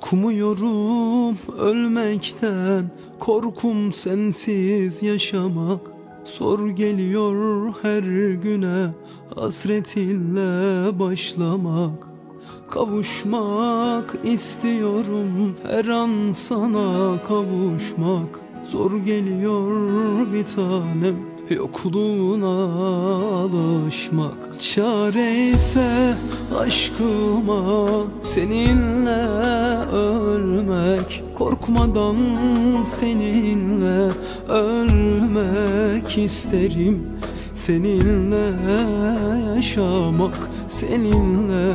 Korkmuyorum ölmekten Korkum sensiz yaşamak. Zor geliyor her güne Hasretinle başlamak. Kavuşmak istiyorum her an sana kavuşmak. Zor geliyor bir tanem Yokluğuna alışmak Çare ise aşkıma Seninle ölmek Korkmadan seninle ölmek isterim. Seninle yaşamak, seninle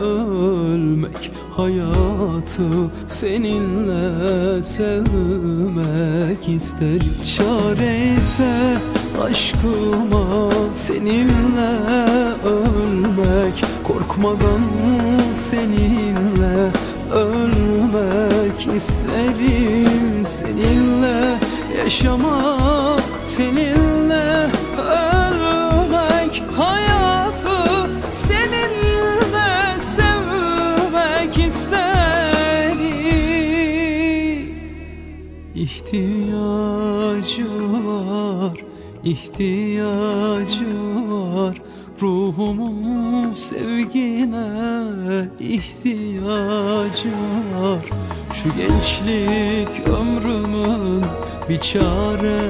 ölmek Hayatı seninle sevmek isterim. Çare ise aşkıma seninle ölmek. Korkmadan seninle ölmek. İsterim Seninle yaşamak, seninle ölmek. Hayatı seninle sevmek isterim. İhtiyacı var, ihtiyacı var. Ruhumun sevgine ihtiyacı var. Şu gençlik ömrümün bir çare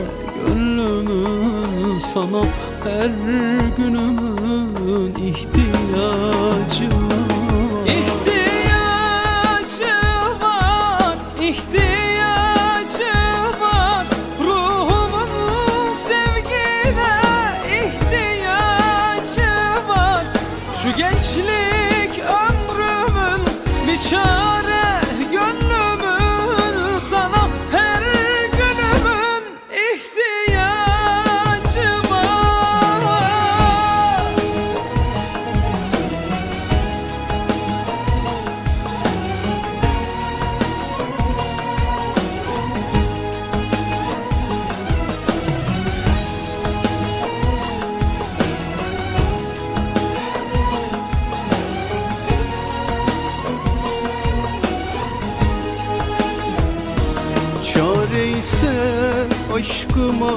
Gönlümün sana her günümün ihtiyacı var Şu gençlik Çare ise aşkıma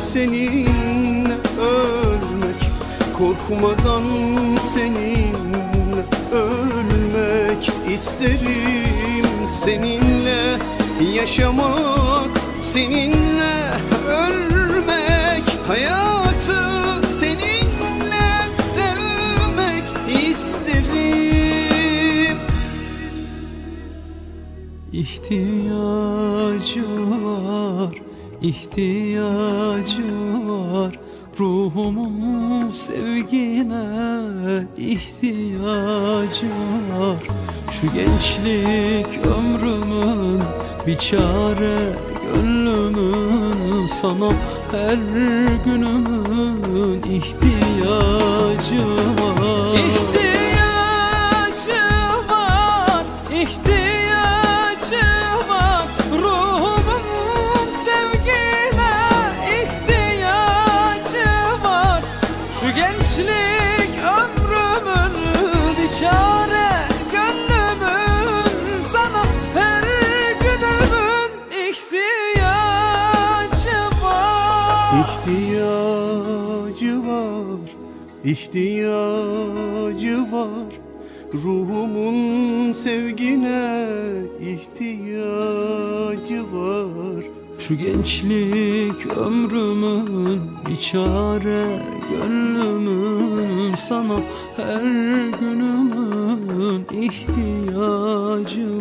seninle ölmek Korkmadan seninle ölmek isterim Seninle yaşamak, seninle. Ölmek Hayatı İhtiyacı var, ihtiyacı var. Ruhumun sevgine ihtiyacı var. Şu gençlik ömrümün bir çare Gönlümün sana her günümün ihtiyacı var ihtiyacı var. Ruhumun sevgine ihtiyacı var. Şu gençlik ömrümün bir çare Gönlümün sana her günümün ihtiyacı